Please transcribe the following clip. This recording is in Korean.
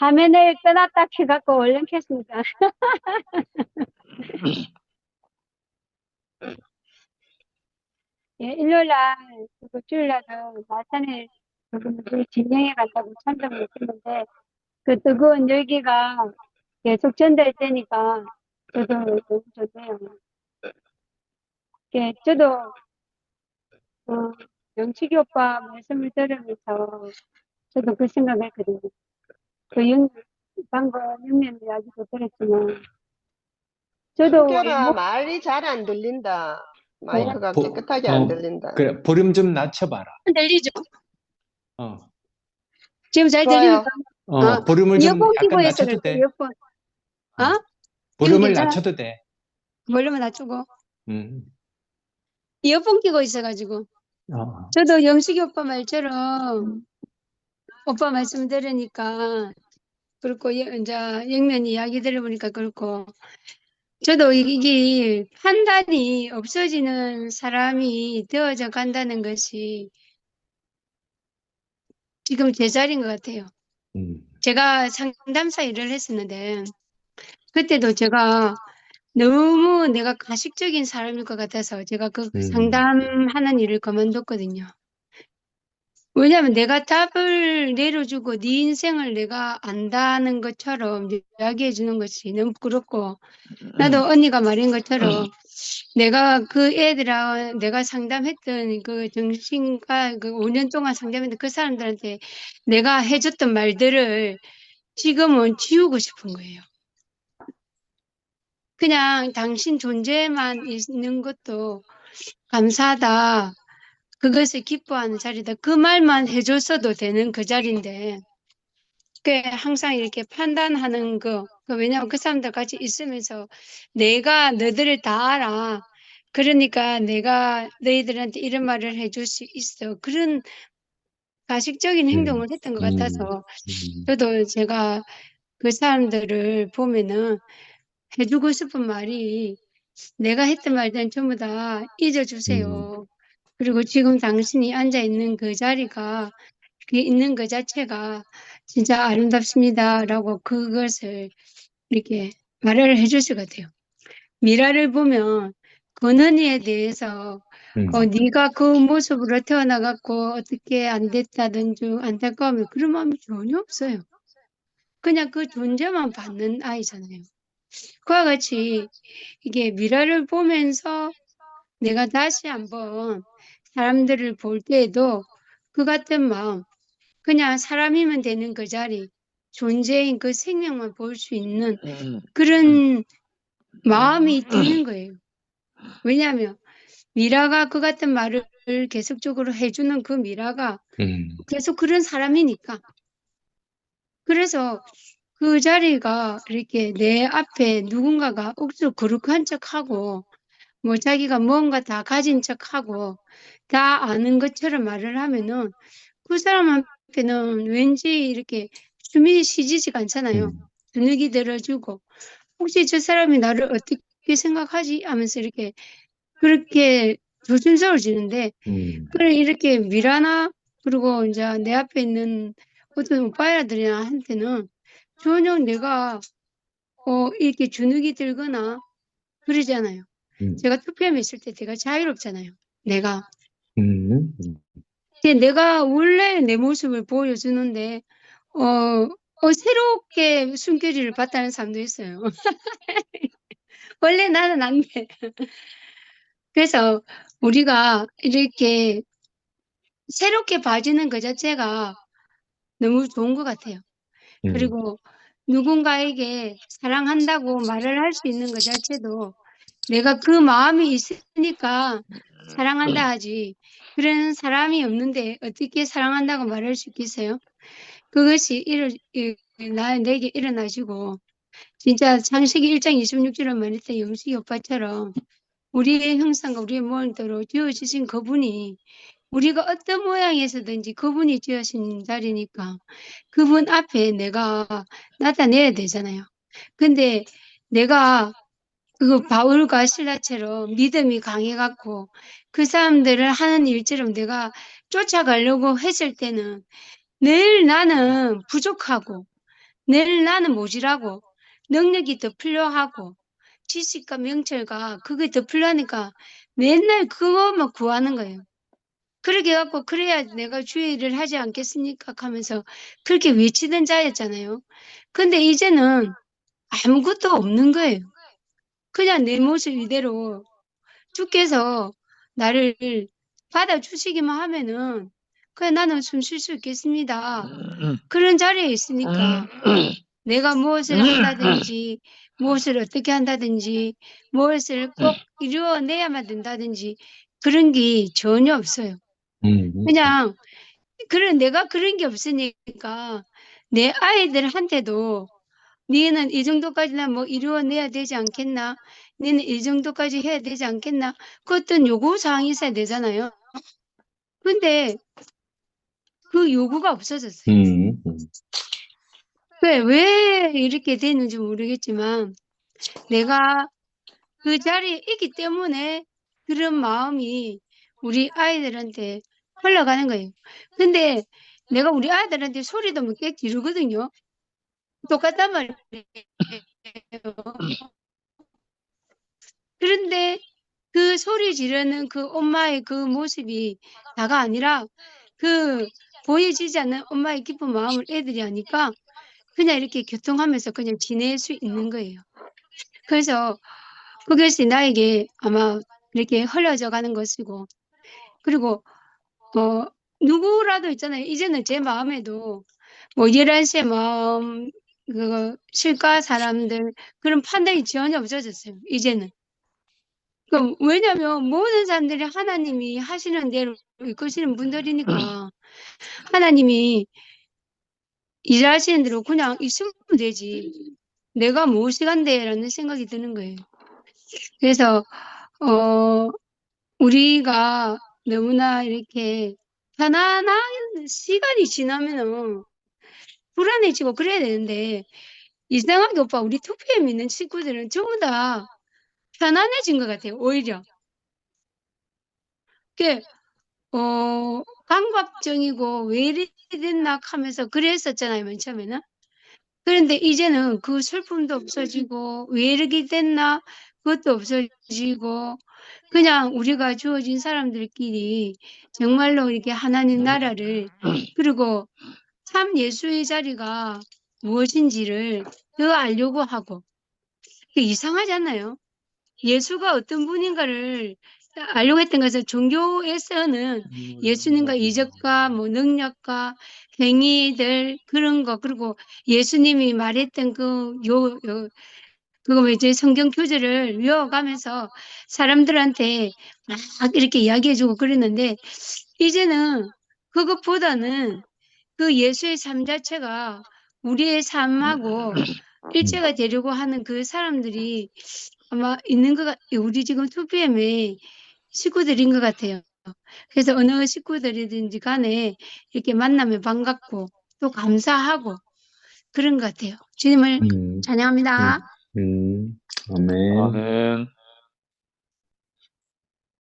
화면을 끄놨다 켜갖고 얼른 켰습니다. 예, 일요일날, 그리고 주일날도 마산에 그 진영에 간다고 참석을 했는데, 그 뜨거운 열기가 계속 전달 되니까 저도 너무 좋네요. 예, 저도, 어, 영식이 오빠 말씀을 들으면서 저도 그 생각을 했거든요. 그 영, 방금 영면 이야기도 들었지만, 저도 승결아, 뭐- 말이 잘 안 들린다. 마이크가 보- 깨끗하게 어, 안 들린다. 그래, 볼륨 좀 낮춰봐라. 들리죠? 어, 지금 잘 좋아요. 들립니까? 어, 아, 볼륨을 좀 이어폰 끼고 약간 해서 낮춰도 그래. 돼. 이어폰. 어? 볼륨을 괜찮아? 낮춰도 돼. 볼륨을 낮추고. 음. 이어폰 끼고 있어가지고. 어. 저도 영식이 오빠 말처럼 오빠 말씀 들으니까 그렇고 여- 이제 영면 이야기 들어보니까 그렇고 저도 이- 이게 판단이 없어지는 사람이 되어져 간다는 것이 지금 제 자리인 것 같아요. 음. 제가 상담사 일을 했었는데 그때도 제가 너무 내가 가식적인 사람일 것 같아서 제가 그 음. 상담하는 일을 그만뒀거든요. 왜냐하면 내가 답을 내려주고 네 인생을 내가 안다는 것처럼 이야기해 주는 것이 너무 부끄럽고 나도 언니가 말한 것처럼 내가 그 애들하고 내가 상담했던 그 정신과 그 5년 동안 상담했던 그 사람들한테 내가 해줬던 말들을 지금은 지우고 싶은 거예요. 그냥 당신 존재만 있는 것도 감사하다. 그것을 기뻐하는 자리다. 그 말만 해줬어도 되는 그 자리인데, 그 항상 이렇게 판단하는 거, 그 왜냐면 그 사람들 같이 있으면서 내가 너희들을 다 알아. 그러니까 내가 너희들한테 이런 말을 해줄 수 있어. 그런 가식적인 음, 행동을 했던 것 음, 같아서 음. 저도 제가 그 사람들을 보면은 해주고 싶은 말이 내가 했던 말들은 전부 다 잊어주세요. 그리고 지금 당신이 앉아 있는 그 자리가 그 있는 그 자체가 진짜 아름답습니다라고 그것을 이렇게 말을 해주실 것 같아요. 미라를 보면 권은희에 대해서 음. 어, 네가 그 모습으로 태어나갖고 어떻게 안 됐다든 좀 안타까우면 그런 마음이 전혀 없어요. 그냥 그 존재만 받는 아이잖아요. 그와 같이 이게 미라를 보면서 내가 다시 한번 사람들을 볼 때에도 그 같은 마음, 그냥 사람이면 되는 그 자리, 존재인 그 생명만 볼 수 있는 그런 마음이 드는 거예요. 왜냐하면 미라가 그 같은 말을 계속적으로 해주는 그 미라가 음. 계속 그런 사람이니까. 그래서 그 자리가 이렇게 내 앞에 누군가가 억지로 거룩한 척하고 뭐 자기가 뭔가 다 가진 척하고 다 아는 것처럼 말을 하면은 그 사람 앞에는 왠지 이렇게 숨이 쉬지지가 않잖아요. 음. 분위기 들어주고 혹시 저 사람이 나를 어떻게 생각하지 하면서 이렇게 그렇게 조심스러워지는데 음. 그래 이렇게 미라나 그리고 이제 내 앞에 있는 어떤 오빠야들이나 한테는 전혀 내가 어 이렇게 주눅이 들거나 그러잖아요. 음. 제가 투표함에 있을 때 되게 자유롭잖아요. 내가 음. 근데 내가 원래 내 모습을 보여주는데 어, 어 새롭게 숨결이를 봤다는 사람도 있어요. 원래 나는 안 돼. 그래서 우리가 이렇게 새롭게 봐주는 그 자체가 너무 좋은 것 같아요. 음. 그리고 누군가에게 사랑한다고 말을 할 수 있는 것 자체도 내가 그 마음이 있으니까 사랑한다 하지. 그런 사람이 없는데 어떻게 사랑한다고 말할 수 있겠어요? 그것이 일어, 이- 나, 내게 일어나시고, 진짜 창세기 1장 26절에 말했던 영식이 오빠처럼 우리의 형상과 우리의 모양대로 지어주신 그분이 우리가 어떤 모양에서든지 그분이 지으신 자리니까 그분 앞에 내가 나타내야 되잖아요. 근데 내가 그 바울과 신라처럼 믿음이 강해갖고 그 사람들을 하는 일처럼 내가 쫓아가려고 했을 때는 늘 나는 부족하고 늘 나는 모질하고 능력이 더 필요하고 지식과 명철과 그게 더 필요하니까 맨날 그것만 구하는 거예요. 그렇게 해갖고 그래야 내가 주의를 하지 않겠습니까? 하면서 그렇게 외치던 자였잖아요. 근데 이제는 아무것도 없는 거예요. 그냥 내 모습 이대로 주께서 나를 받아주시기만 하면은 그냥 나는 숨 쉴 수 있겠습니다. 그런 자리에 있으니까 내가 무엇을 한다든지 무엇을 어떻게 한다든지 무엇을 꼭 이루어내야만 된다든지 그런 게 전혀 없어요. 음, 그냥 그런 내가 그런 게 없으니까 내 아이들한테도 니는 이 정도까지는 뭐 이루어내야 되지 않겠나? 니는 이 정도까지 해야 되지 않겠나? 그 어떤 요구 사항이 있어야 되잖아요. 근데 그 요구가 없어졌어요. 음, 음, 왜, 왜 이렇게 됐는지 모르겠지만 내가 그 자리에 있기 때문에 그런 마음이 우리 아이들한테 흘러가는 거예요. 근데 내가 우리 아이들한테 소리도 못 깨 기르거든요. 똑같단 말이에요. 그런데 그 소리 지르는 그 엄마의 그 모습이 다가 아니라 그 보여지지 않는 엄마의 기쁜 마음을 애들이 하니까 그냥 이렇게 교통하면서 그냥 지낼 수 있는 거예요. 그래서 그것이 나에게 아마 이렇게 흘려져 가는 것이고 그리고 어 누구라도 있잖아요. 이제는 제 마음에도 뭐 11시에 마음 그 실과 사람들 그런 판단이 전혀 없어졌어요. 이제는. 그 왜냐면 모든 사람들이 하나님이 하시는 대로 이끄시는 분들이니까 하나님이 일하시는 대로 그냥 있으면 되지. 내가 무엇이 간대라는 생각이 드는 거예요. 그래서 어 우리가 너무나 이렇게 편안한 시간이 지나면은 불안해지고 그래야 되는데 이상하게 오빠 우리 2PM 있는 친구들은 전부 다 편안해진 것 같아요. 오히려. 그, 어, 강박증이고 왜 이리 됐나 하면서 그랬었잖아요. 맨 처음에는. 그런데 이제는 그 슬픔도 없어지고 왜 이렇게 됐나 그것도 없어지고 그냥 우리가 주어진 사람들끼리 정말로 이렇게 하나님 나라를 그리고 참 예수의 자리가 무엇인지를 더 알려고 하고 이상하잖아요. 예수가 어떤 분인가를 알려고 했던 것은 종교에서는 예수님과 이적과 뭐 능력과 행위들 그런 거 그리고 예수님이 말했던 그요 요 그거 이제 성경 교재를 외워가면서 사람들한테 막 이렇게 이야기해주고 그랬는데 이제는 그것보다는 그 예수의 삶 자체가 우리의 삶하고 일체가 되려고 하는 그 사람들이 아마 있는 것 같, 우리 지금 2PM의 식구들인 것 같아요. 그래서 어느 식구들이든지 간에 이렇게 만나면 반갑고 또 감사하고 그런 것 같아요. 주님을 음, 찬양합니다. 음, 아멘. 아멘.